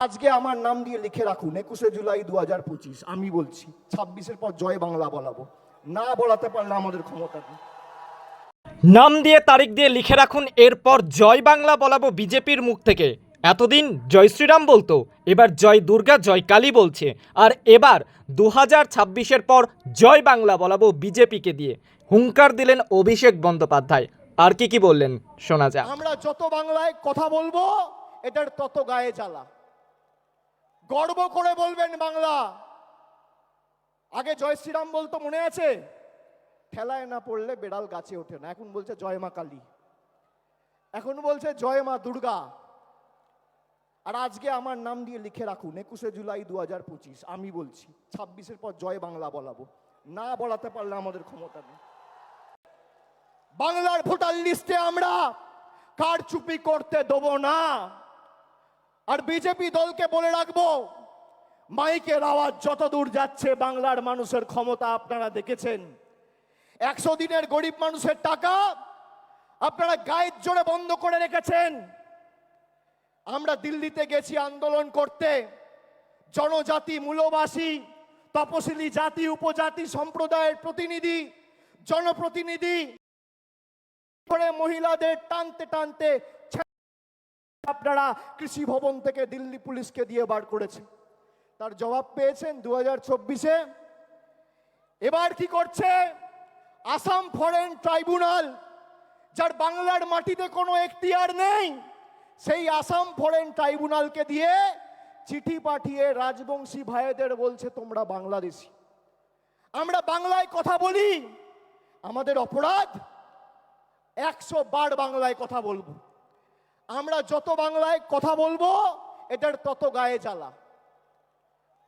আজকে আমার নাম দিয়ে লিখে রাখুন একুশে জুলাই দু হাজার পঁচিশ আমি বলছি ছাব্বিশের পর জয় বাংলা বলাবো। না বলাতে পারলে আমাদের ক্ষমতা নেই। নাম দিয়ে তারিখ দিয়ে লিখে রাখুন এরপর জয় বাংলা বলাবো বিজেপির মুখ থেকে। এতদিন জয় শ্রীরাম বলতো এবার জয় দুর্গা জয় কালী বলছে আর এবার দু হাজার ছাব্বিশের পর জয় বাংলা বলাবো বিজেপিকে দিয়ে। হুঙ্কার দিলেন অভিষেক বন্দ্যোপাধ্যায়। আর কি কি বললেন শোনা যায় আমরা যত বাংলায় কথা বলব এটার তত গায়ে জ্বালা। গর্ব করে বলবেন বাংলা। আগে জয় শ্রীরাম বলতো, মনে আছে? ঠেলায় না পড়লে বেড়াল গাছে ওঠে না। এখন বলছে জয় মা কালী। এখন বলছে জয় মা দুর্গা। আর আজকে আমার নাম দিয়ে লিখে রাখুন, একুশে জুলাই দু হাজার পঁচিশ, আমি বলছি, ছাব্বিশের পর জয় বাংলা বলাবো। না বলাতে পারলে আমাদের ক্ষমতা নেই। বাংলার ভোটার লিস্টে আমরা কারচুপি করতে দেবো না। আর বিজেপি দলকে বলে রাখব, মাইকের আওয়াজ যত দূর যাচ্ছে বাংলার মানুষের ক্ষমতা আপনারা দেখেছেন। একশো দিনের গরিব মানুষের টাকা আপনারা গায়ের জোরে বন্ধ করে রেখেছেন। আমরা দিল্লিতে গেছি আন্দোলন করতে, জনজাতি মূলবাসী, তপশিলি জাতি, উপজাতি সম্প্রদায়ের প্রতিনিধি, জনপ্রতিনিধি, করে মহিলাদের টানতে টানতে আপনারা কৃষি ভবন থেকে দিল্লি পুলিশকে দিয়ে বার করেছে তার জবাব পেয়েছেন দু হাজার চব্বিশে। এবার কি করছে? আসাম ফরেন ট্রাইব্যুনাল, যার বাংলার মাটিতে কোনো এখতিয়ার নেই, সেই আসাম ফরেন ট্রাইব্যুনালকে দিয়ে চিঠি পাঠিয়ে রাজবংশী ভাইদের বলছে, তোমরা বাংলাদেশি। আমরা বাংলায় কথা বলি, আমাদের অপরাধ, একশো বার বাংলায় কথা বলব। আমরা যত বাংলায় কথা বলব, এটার তত গায়ে জ্বালা।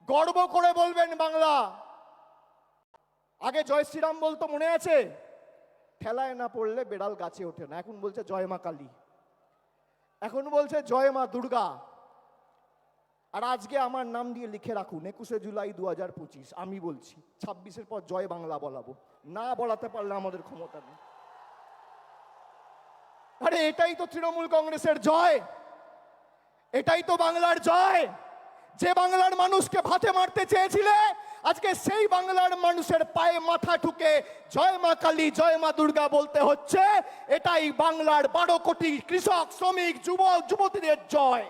গর্ব করে বলবেন বাংলা। আগে জয় শ্রীরাম বলতো, মনে আছে? ঠেলায় না পড়লে বেড়াল গাছে ওঠে না। এখন বলছে, জয় মা কালী। এখন বলছে, জয় মা দুর্গা। আর আজকে আমার নাম দিয়ে লিখে রাখুন, একুশে জুলাই দু হাজার পঁচিশ। আমি বলছি, ছাব্বিশের পর জয় বাংলা বলাবো। না বলাতে পারলে আমাদের ক্ষমতা নেই। আরে এটাই তো তৃণমূল কংগ্রেসের জয়। এটাই তো বাংলার জয়। যে বাংলার মানুষকে ভাতে মারতে চেয়েছিলে, আজকে সেই বাংলার মানুষের পায়ে মাথা ঠুকে জয় মা কালী, জয় মা দুর্গা বলতে হচ্ছে, এটাই বাংলার বারো কোটি কৃষক, শ্রমিক, যুবক, যুবতীদের জয়।